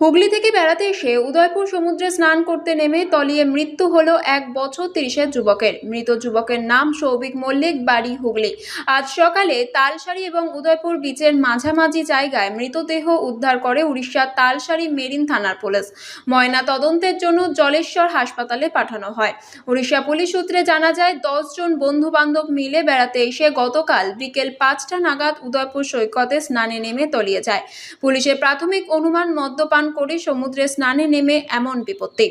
হুগলি থেকে বেড়াতে এসে উদয়পুর সমুদ্রে স্নান করতে নেমে তলিয়ে মৃত্যু হলো এক বছর তিরিশের যুবকের। মৃত যুবকের নাম সৌভিক মল্লিক, বাড়ি হুগলি। আজ সকালে তালসারি এবং উদয়পুর বিচের মাঝামাঝি জায়গায় মৃতদেহ উদ্ধার করে উড়িষ্যার তালসারি মেরিন থানার পুলিশ। ময়না তদন্তের জন্য জলেশ্বর হাসপাতালে পাঠানো হয়। উড়িষ্যা পুলিশ সূত্রে জানা যায় জন বন্ধু বান্ধব মিলে বেড়াতে এসে গতকাল বিকেল পাঁচটা নাগাদ উদয়পুর সৈকতে স্নানে নেমে তলিয়ে যায়। পুলিশের প্রাথমিক অনুমান মদ্যপান করে সমুদ্রে স্নানে নেমে এমন বিপত্তি।